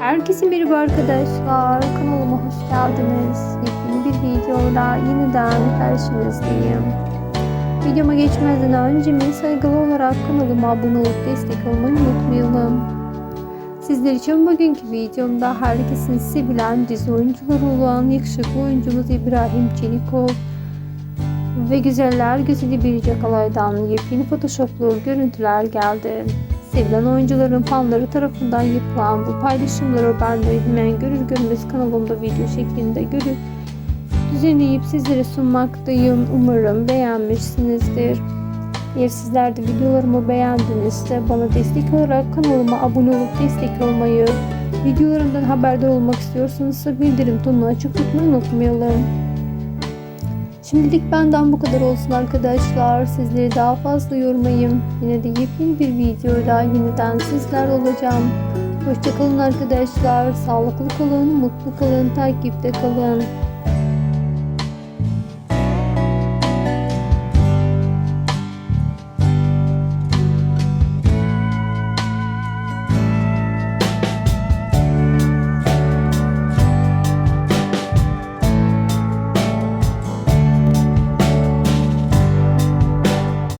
Herkese merhaba arkadaşlar. Kanalıma hoş geldiniz. Yepyeni bir videoyla yeniden karşınızdayım. Videoma geçmeden önce beni saygılı olarak kanalıma abone olup destek olmayı unutmayalım. Sizler için bugünkü videomda herkesin sevilen dizi oyuncuları olan yakışıklı oyuncumuz İbrahim Çelikov ve güzeller güzeli Biricik Alay'dan yepyeni photoshoplu görüntüler geldi. Sevilen oyuncuların fanları tarafından yapılan bu paylaşımları ben de hemen görür görmez kanalımda video şeklinde görüp düzenleyip sizlere sunmaktayım. Umarım beğenmişsinizdir. Eğer sizler de videolarımı beğendinizse bana destek olarak kanalıma abone olup destek olmayı, videolarımdan haberdar olmak istiyorsanız bildirim tonunu açık tutmayı unutmayalım. Şimdilik benden bu kadar olsun arkadaşlar. Sizleri daha fazla yormayayım. Yine de yepyeni bir videoyla yeniden sizler olacağım. Hoşçakalın arkadaşlar. Sağlıklı kalın, mutlu kalın, takipte kalın.